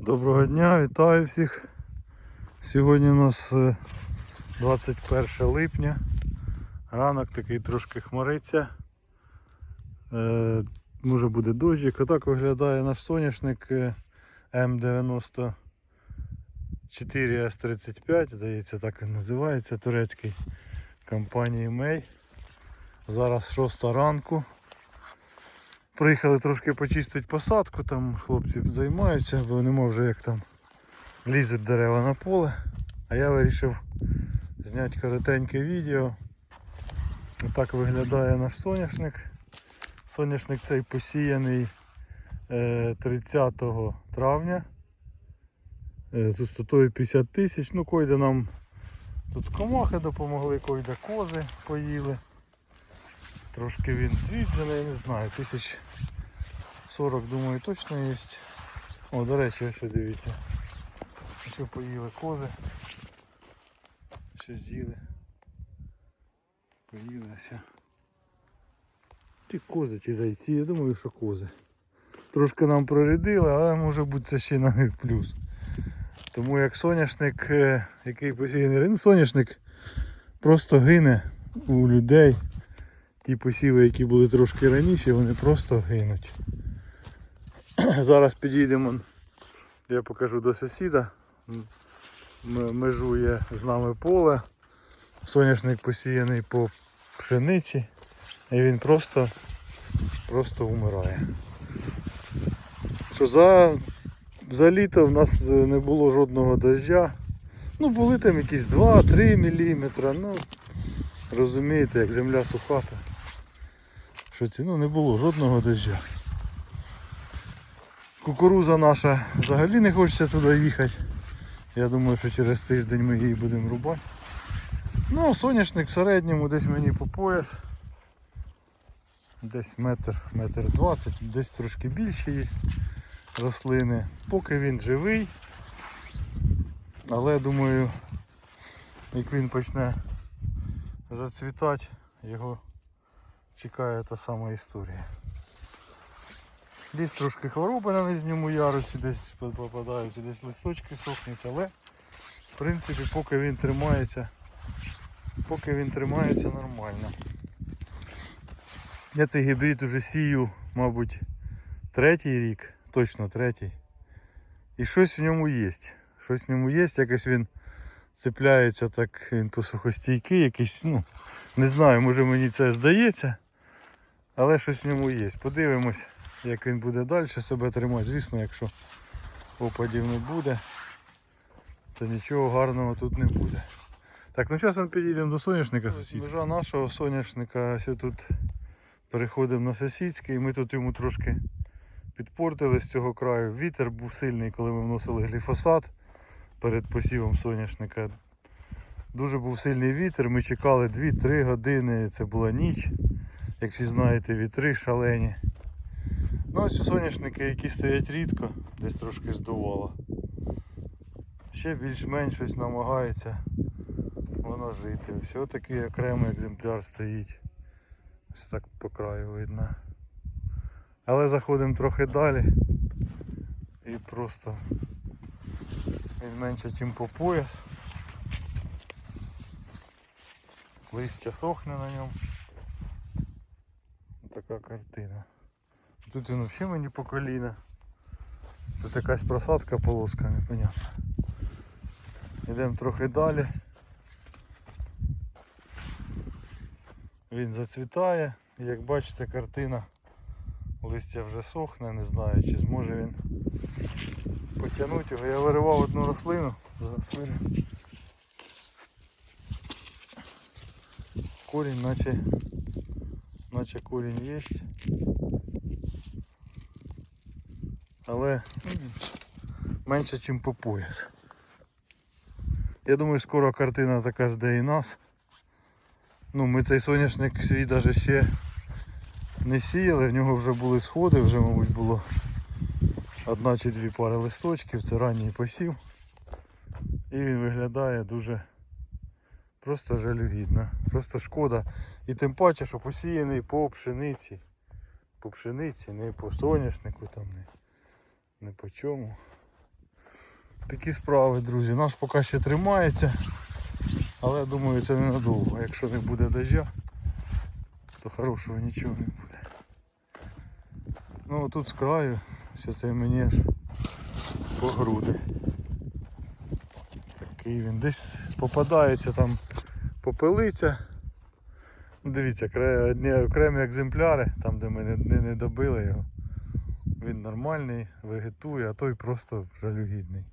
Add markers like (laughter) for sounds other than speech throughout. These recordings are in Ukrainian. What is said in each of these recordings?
Доброго дня, вітаю всіх. Сьогодні у нас е, 21 липня. Ранок такий трошки хмариться. Е, Може буде дощик. Отак виглядає наш соняшник е, М94 С35, здається, так він називається, турецький компанії Мей. Зараз 6 ранку. Приїхали трошки почистити посадку, там хлопці займаються, бо нема вже як там лізуть дерева на поле. А я вирішив зняти коротеньке відео. Так виглядає наш соняшник. Соняшник цей посіяний е, 30 травня е, з густотою 50 тисяч. Ну, койде нам тут комахи допомогли, койде кози поїли. Трошки він зріджений, я не знаю, тисяч 40, думаю, точно є. О, до речі, ось дивіться. Що поїли кози. Що з'їли. Поїли все. Ті кози чи зайці, я думаю, що кози. Трошки нам прорядили, але може бути це ще на них плюс. Тому як соняшник, е, який посіяний, ну соняшник просто гине у людей. Ті посіви, які були трошки раніше, вони просто гинуть. (clears throat) Зараз підійдемо, я покажу до сусіда. Межує з нами поле. Соняшник посіяний по пшениці. І він просто, просто вмирає. Що за, за літо в нас не було жодного дождя. Ну були там якісь 2-3 мм. Ну, розумієте, як земля сухата. Що ці, ну не було жодного дождя. Кукуруза наша взагалі не хочеться туди їхати. Я думаю, що через тиждень ми її будемо рубати. Ну, а соняшник в середньому десь мені по пояс. Десь метр, метр двадцять, десь трошки більше є рослини. Поки він живий. Але думаю, як він почне зацвітати, його чекає та сама історія. Десь трошки хвороби на нижньому ярусі, десь попадаються, десь листочки сохнуть, але в принципі поки він тримається, поки він тримається нормально. Я цей гібрид уже сію, мабуть, третій рік, точно третій. І щось в ньому є. Щось в ньому є, якось він цепляється так, він посухостійкий, якийсь, ну, не знаю, може мені це здається. Але щось в ньому є. Подивимось, як він буде далі себе тримати. Звісно, якщо опадів не буде, то нічого гарного тут не буде. Так, ну зараз ми підійдемо до соняшника сусідського. Межа нашого соняшника, ось тут переходимо на сусідський. Ми тут йому трошки підпортили з цього краю. Вітер був сильний, коли ми вносили гліфосат перед посівом соняшника. Дуже був сильний вітер, ми чекали 2-3 години, це була ніч як всі знаєте, вітри шалені. Ну ось соняшники, які стоять рідко, десь трошки здувало. Ще більш-менш щось намагається воно жити. Ось такий окремий екземпляр стоїть. Ось так по краю видно. Але заходимо трохи далі і просто він менше, ніж по пояс. Листя сохне на ньому. Така картина. Тут він взагалі мені по коліна. Тут якась просадка полоска, непонятна. Йдемо трохи далі. Він зацвітає. Як бачите, картина листя вже сохне, не знаю чи зможе він потягнути його. Я виривав одну рослину, зараз вирю. Корінь наче наче корінь є. Але менше, ніж по пояс. Я думаю, скоро картина така жде і нас. Ну, ми цей соняшник свій навіть ще не сіяли, в нього вже були сходи, вже, мабуть, було одна чи дві пари листочків, це ранній посів. І він виглядає дуже Просто жалюгідно. Просто шкода. І тим паче, що посіяний по пшениці. По пшениці, не по соняшнику, там, не, не по чому. Такі справи, друзі. Наш поки ще тримається. Але думаю це ненадовго. Якщо не буде дождя, то хорошого нічого не буде. Ну тут з краю, все це мені аж по груди. Такий він десь попадається там попелиця. Ну, Дивіться, одні окремі екземпляри, там де ми не, не, добили його. Він нормальний, вегетує, а той просто жалюгідний.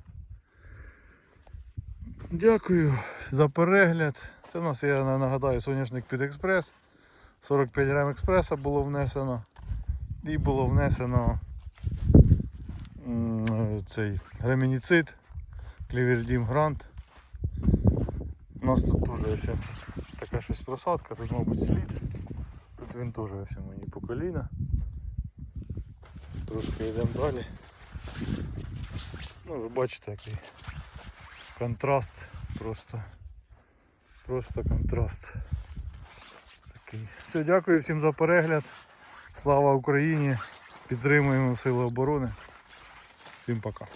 Дякую за перегляд. Це у нас, я нагадаю, соняшник під експрес. 45 грам експреса було внесено. І було внесено цей гремініцид, клівердім грант. У нас тут теж ось така щось просадка, тут мабуть слід. Тут він теж ось мені по коліна. Трошки йдемо далі. Ну ви бачите який контраст просто. Просто контраст. Все, дякую всім за перегляд. Слава Україні! Підтримуємо Сили оборони. Всім пока.